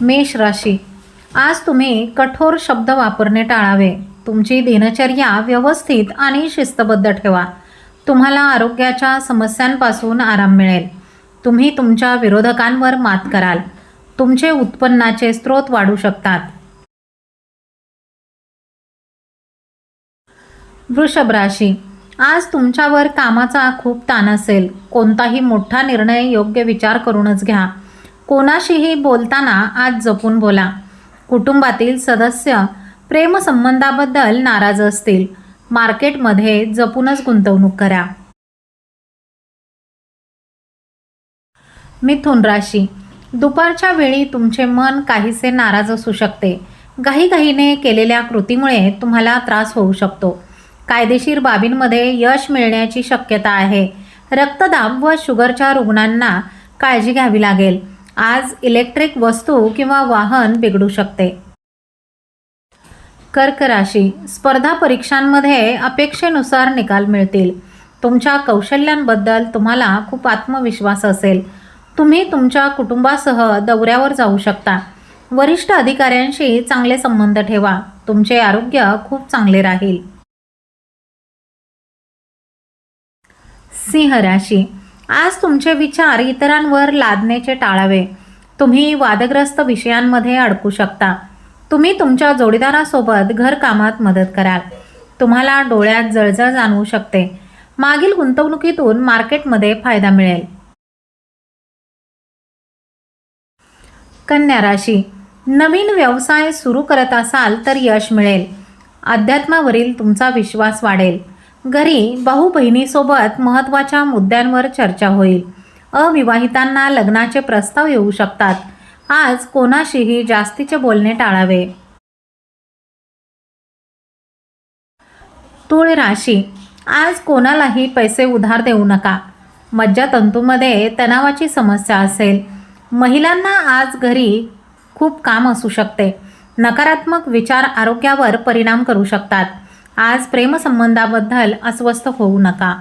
मेष राशी. आज तुम्ही कठोर शब्द वापरणे टाळावे. तुमची दिनचर्या व्यवस्थित आणि शिस्तबद्ध ठेवा. तुम्हाला आरोग्याच्या समस्यांपासून आराम मिळेल. तुम्ही तुमच्या विरोधकांवर मात कराल. तुमचे उत्पन्नाचे स्रोत वाढू शकतात. वृषभ राशी. आज तुमच्यावर कामाचा खूप ताण असेल. कोणताही मोठा निर्णय योग्य विचार करूनच घ्या. कोणाशीही बोलताना आज जपून बोला. कुटुंबातील सदस्य प्रेमसंबंधाबद्दल नाराज असतील. मार्केटमध्ये जपूनच गुंतवणूक करा. मिथुन राशी. दुपारच्या वेळी तुमचे मन काहीसे नाराज असू शकते. घाईघाईने केलेल्या कृतीमुळे तुम्हाला त्रास होऊ शकतो. कायदेशीर बाबींमध्ये यश मिळण्याची शक्यता आहे. रक्तदाब व शुगरच्या रुग्णांना काळजी घ्यावी लागेल. आज इलेक्ट्रिक वस्तू किंवा वाहन बिघडू शकते. कर्क राशी. स्पर्धा परीक्षांमध्ये अपेक्षेनुसार निकाल मिळतील. तुमच्या कौशल्यांबद्दल तुम्हाला खूप आत्मविश्वास असेल. तुम्ही तुमच्या कुटुंबासह दौऱ्यावर जाऊ शकता. वरिष्ठ अधिकाऱ्यांशी चांगले संबंध ठेवा. तुमचे आरोग्य खूप चांगले राहील. सिंह राशी. आज तुमचे विचार इतरांवर लादण्याचे टाळावे. तुम्ही वादग्रस्त विषयांमध्ये अडकू शकता. तुम्ही तुमच्या जोडीदारासोबत घरकामात मदत कराल. तुम्हाला डोळ्यात जळजळ जाणवू शकते. मागील गुंतवणुकीतून मार्केटमध्ये फायदा मिळेल. कन्या राशी. नवीन व्यवसाय सुरू करत असाल तर यश मिळेल. अध्यात्मावरील तुमचा विश्वास वाढेल. घरी भाऊ बहिणीसोबत महत्त्वाच्या मुद्द्यांवर चर्चा होईल. अविवाहितांना लग्नाचे प्रस्ताव येऊ शकतात. आज कोणाशीही जास्तीचे बोलणे टाळावे. तुळ राशी. आज कोणालाही पैसे उधार देऊ नका. मज्जातंतूमध्ये तणावाची समस्या असेल. महिलांना आज घरी खूप काम असू शकते. नकारात्मक विचार आरोग्यावर परिणाम करू शकतात. आज प्रेमसंबंधाबद्दल अस्वस्थ होऊ नका.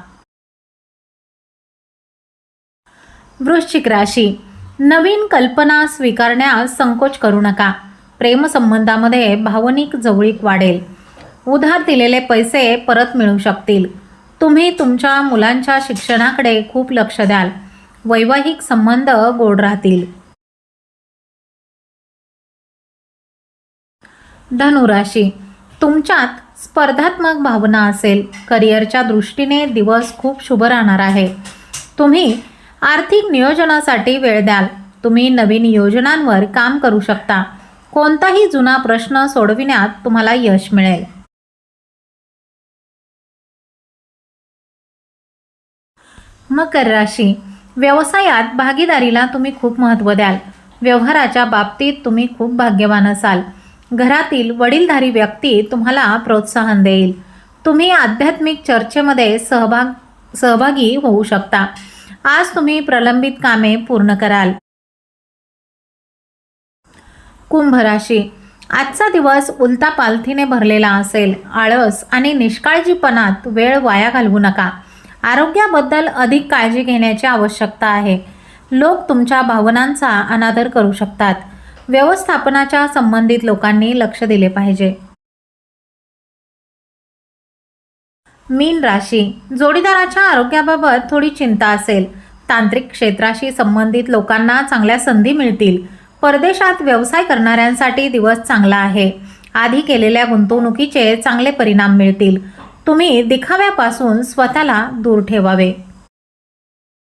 वृश्चिक राशी. नवीन कल्पना स्वीकारण्यास संकोच करू नका. प्रेमसंबंधामध्ये भावनिक जवळीक वाढेल. उधार दिलेले पैसे परत मिळू शकतील. तुम्ही तुमच्या मुलांच्या शिक्षणाकडे खूप लक्ष द्याल. वैवाहिक संबंध गोड राहतील. धनुराशी. तुमच्यात स्पर्धात्मक भावना असेल. करिअरच्या दृष्टीने दिवस खूप शुभ राहणार आहे. तुम्ही आर्थिक नियोजनासाठी वेळ द्याल. तुम्ही नवीन योजनांवर काम करू शकता. कोणताही जुना प्रश्न सोडविण्यात तुम्हाला यश मिळेल. मकर राशी. व्यवसायात भागीदारीला तुम्ही खूप महत्त्व द्याल. व्यवहाराच्या बाबतीत तुम्ही खूप भाग्यवान असाल. घरातील वडीलधारी व्यक्ती तुम्हाला प्रोत्साहन देईल. तुम्ही आध्यात्मिक चर्चेमध्ये सहभाग सहभागी होऊ शकता. आज तुम्ही प्रलंबित कामे पूर्ण कराल. कुंभ राशी. आजचा दिवस उलता पालथीने भरलेला असेल. आळस आणि निष्काळजीपणात वेळ वाया घालवू नका. आरोग्याबद्दल अधिक काळजी घेण्याची आवश्यकता आहे. लोक तुमच्या भावनांचा अनादर करू शकतात. व्यवस्थापनाच्या संबंधित लोकांनी लक्ष दिले पाहिजे. मीन राशी. जोडीदाराच्या आरोग्याबाबत थोडी चिंता असेल. तांत्रिक क्षेत्राशी संबंधित लोकांना चांगल्या संधी मिळतील. परदेशात व्यवसाय करणाऱ्यांसाठी दिवस चांगला आहे. आधी केलेल्या गुंतवणुकीचे चांगले परिणाम मिळतील. तुम्ही दिखाव्यापासून स्वतःला दूर ठेवावे.